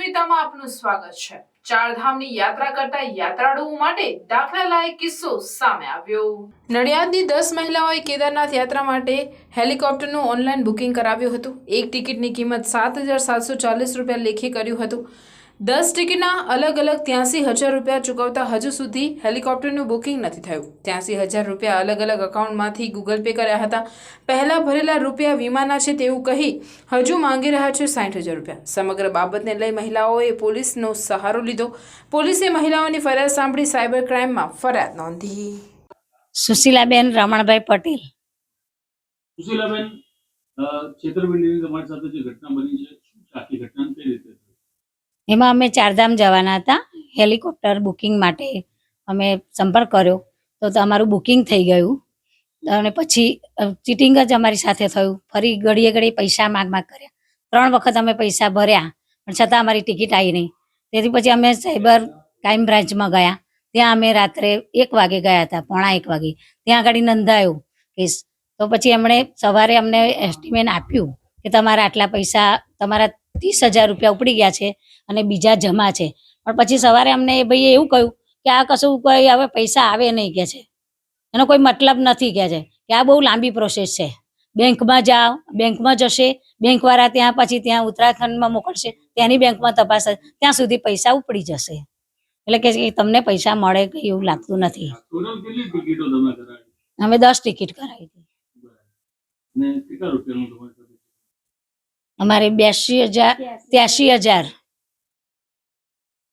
અસ્મિતામાં આપનું સ્વાગત છે. ચારધામની યાત્રા કરતા યાત્રાળુઓ માટે દાખલા લાયક કિસ્સો સામે આવ્યો. નડિયાદની દસ મહિલાઓએ કેદારનાથ યાત્રા માટે હેલિકોપ્ટરનું ઓનલાઈન બુકિંગ કરાવ્યું હતું. એક ટિકિટની કિંમત સાત હજાર સાતસો ચાલીસ રૂપિયા લેખે કર્યું હતું. દસ ટિકિટના અલગ અલગ ત્યાંસી હજાર રૂપિયા ચૂકવતા હજુ સુધી હેલિકોપ્ટરનું બુકિંગ નથી થયું. ત્યાંસી હજાર રૂપિયા અલગ અલગ અકાઉન્ટમાંથી ગૂગલ પે કર્યા હતા. પહેલાં ભરેલા રૂપિયા વીમાના છે તેવું કહી હજુ માંગી રહ્યા છે સાઠ હજાર રૂપિયા. સમગ્ર બાબતને લઈ મહિલાઓએ પોલીસનો સહારો લીધો. પોલીસે મહિલાઓની ફરિયાદ સાંભળી સાયબર ક્રાઇમમાં ફરિયાદ નોંધી. સુશીલાબેન રમણભાઈ પટેલ. સુશીલાબેન છેતરપિંડીની તમારી સાથે જે ઘટના બની છે આખી ઘટના કઈ રીતે થઈ? એમાં અમે ચારધામ જવાના હતા. હેલિકોપ્ટર બુકિંગ માટે અમે સંપર્ક કર્યો. તો તમારું બુકિંગ થઈ ગયું. અને પછી ચીટિંગ જ અમારી સાથે થયું. ફરી ઘડીએ ઘડીએ પૈસા માગ માગ કર્યા. ત્રણ વખત અમે પૈસા ભર્યા, પણ છતાં અમારી ટિકિટ આવી નહીં. તેથી પછી અમે સાયબર ક્રાઇમ બ્રાન્ચમાં ગયા. ત્યાં અમે રાત્રે એક વાગે ગયા હતા, પોણા એક વાગે. ત્યાં આગળ નોંધાયો કેસ તો પછી એમણે સવારે અમને એસ્ટિમેટ આપ્યું કે તમારા આટલા પૈસા, તમારા ત્રીસ હજાર રૂપિયા ઉપડી ગયા છે અને બીજા જમા છે. પણ પછી સવારે અમને એ ભાઈએ એવું કહ્યું કે આ કશું કોઈ હવે પૈસા આવે નહીં કે છે. એનો કોઈ મતલબ નથી કે છે. કે આ બહુ લાંબી પ્રોસેસ છે. બેંકમાં જાઓ બેંકમાં જશે બેંકવાળા ત્યાં પછી ત્યાં ઉત્તરાખંડમાં મોકલશે ત્યાંની બેંકમાં તપાસ. ત્યાં સુધી પૈસા ઉપડી જશે. એટલે કે તમને પૈસા મળે કે એવું લાગતું નથી. અમે દસ ટિકિટ કરાવી હતી ને કેટલા રૂપિયાનું તમારી સાથે અમારે બ્યાસી હજાર ત્યાસી હજાર.